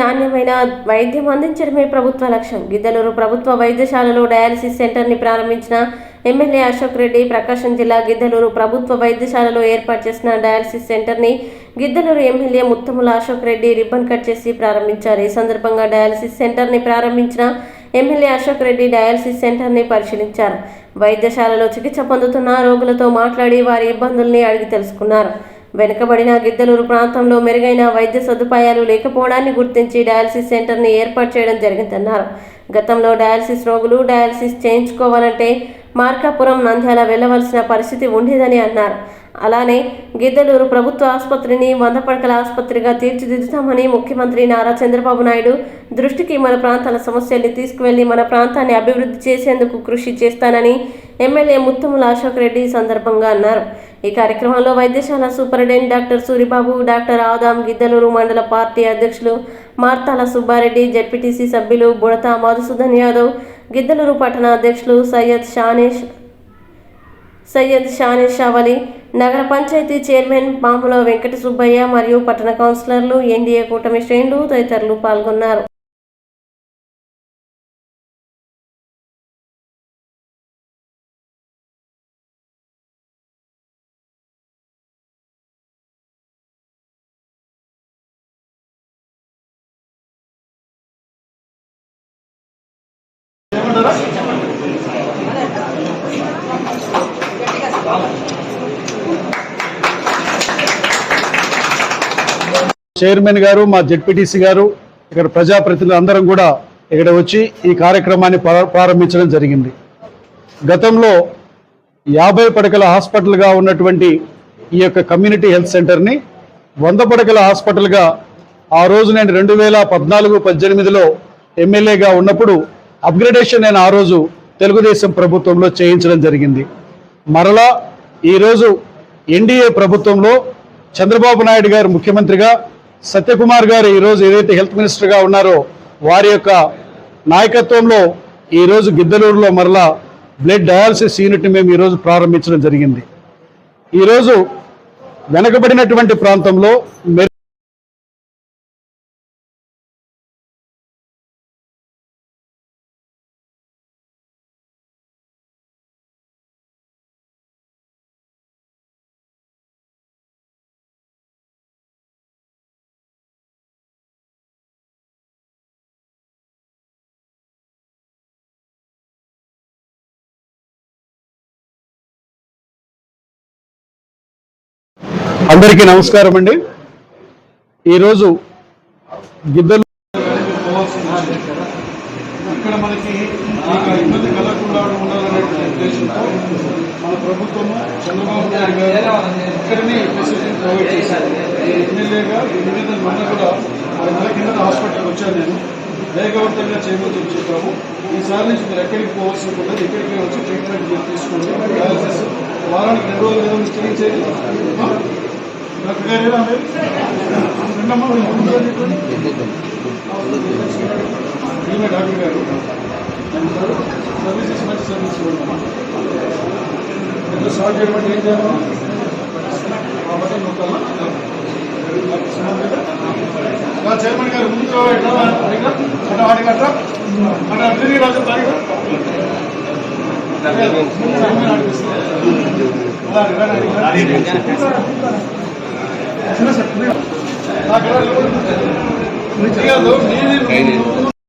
నాణ్యమైన వైద్యం అందించడమే ప్రభుత్వ లక్ష్యం. గిద్దలూరు ప్రభుత్వ వైద్యశాలలో డయాలసిస్ సెంటర్ని ప్రారంభించిన ఎమ్మెల్యే అశోక్ రెడ్డి ప్రకాశం జిల్లా గిద్దలూరు ప్రభుత్వ వైద్యశాలలో ఏర్పాటు చేసిన డయాలసిస్ సెంటర్ని Giddalur MLA Muttamula Ashok Reddy ribbon cut చేసి ప్రారంభించారు. ఈ సందర్భంగా డయాలసిస్ సెంటర్ని ప్రారంభించిన ఎమ్మెల్యే అశోక్ రెడ్డి డయాలసిస్ సెంటర్ని పరిశీలించారు. వైద్యశాలలో చికిత్స పొందుతున్న రోగులతో మాట్లాడి వారి ఇబ్బందుల్ని అడిగి తెలుసుకున్నారు. వెనుకబడిన గిద్దలూరు ప్రాంతంలో మెరుగైన వైద్య సదుపాయాలు లేకపోవడాన్ని గుర్తించి డయాలసిస్ సెంటర్ని ఏర్పాటు చేయడం జరిగిందన్నారు. గతంలో డయాలసిస్ రోగులు డయాలసిస్ చేయించుకోవాలంటే మార్కాపురం నంద్యాల వెళ్ళవలసిన పరిస్థితి ఉండేదని అన్నారు. అలానే గిద్దలూరు ప్రభుత్వ ఆసుపత్రిని వంద పడకల ఆసుపత్రిగా తీర్చిదిద్దుతామని ముఖ్యమంత్రి నారా చంద్రబాబు నాయుడు దృష్టికి మన ప్రాంతాల సమస్యల్ని తీసుకువెళ్ళి మన ప్రాంతాన్ని అభివృద్ధి చేసేందుకు కృషి చేస్తానని ఎమ్మెల్యే ముత్తముల అశోక్ రెడ్డి సందర్భంగా అన్నారు. ఈ కార్యక్రమంలో వైద్యశాల superintendent doctor Suribabu doctor Adam Giddalur మండల పార్టీ అధ్యక్షులు మార్తాల సుబ్బారెడ్డి జడ్పీటీసీ సభ్యులు బుడత మధుసూదన్ యాదవ్ గిద్దలూరు పట్టణ అధ్యక్షులు సయ్యద్ షానేష్ సయ్యద్ షానిష్ షావలి నగర పంచాయతీ చైర్మన్ పాముల వెంకట సుబ్బయ్య మరియు పట్టణ కౌన్సిలర్లు ఎన్డీఏ కూటమి శ్రేణులు తదితరులు పాల్గొన్నారు. చైర్మన్ గారు మా జెడ్పీటీసీ గారు ఇక్కడ ప్రజాప్రతినిధులు అందరం కూడా ఇక్కడ వచ్చి ఈ కార్యక్రమాన్ని ప్రారంభించడం జరిగింది. గతంలో యాభై పడకల హాస్పిటల్గా ఉన్నటువంటి ఈ యొక్క కమ్యూనిటీ హెల్త్ సెంటర్ని వంద పడకల హాస్పిటల్గా ఆ రోజు నేను రెండు వేల పద్నాలుగు పద్దెనిమిదిలో ఎమ్మెల్యేగా ఉన్నప్పుడు అప్గ్రేడేషన్ నేను ఆ రోజు తెలుగుదేశం ప్రభుత్వంలో చేయించడం జరిగింది. మరలా ఈరోజు ఎన్డీఏ ప్రభుత్వంలో చంద్రబాబు నాయుడు గారు ముఖ్యమంత్రిగా సత్యకుమార్ గారు ఈరోజు ఏదైతే హెల్త్ మినిస్టర్గా ఉన్నారో వారి యొక్క నాయకత్వంలో ఈరోజు గిద్దలూరులో మరలా బ్లడ్ డయాలసిస్ యూనిట్ని మేము ఈరోజు ప్రారంభించడం జరిగింది. ఈరోజు వెనకబడినటువంటి ప్రాంతంలో అందరికీ నమస్కారం అండి. ఈరోజు గిద్దలు ఇక్కడ మనకి ఇబ్బంది కలగకుండా ఉండాలనే ఉద్దేశంతో మన ప్రభుత్వము చంద్రబాబు నాయుడు గారు ఇక్కడనే ఫెసిలిటీ ప్రొవైడ్ చేశారు. ఎమ్మెల్యేగా ఎనిమిది మొన్న కూడా ఐదు నెలల కింద హాస్పిటల్కి వచ్చాను నేను. వేగవంతంగా చేయమని చెప్పాము. ఈసారి నుంచి మీరు ఎక్కడికి పోవాల్సి ఉంటుంది ఇక్కడికి వచ్చి ట్రీట్మెంట్ మీరు తీసుకోండి. డయాలసిస్ వారానికి రెండు రోజులు ఏదైనా చేయించేది? డాక్టర్ గారు సర్వీసెస్ మంచి సర్వీస్ సాల్వ్ చేయడం ఏం చేయాలి ఆ నొక్కాలా చైర్మన్ గారు ముందు ఎట్లా అడిగా అట్లా అడిగా అట్లా అట్లా తిరిగి రాజు తాగిగా చిన్న సార్ కాదు నేనే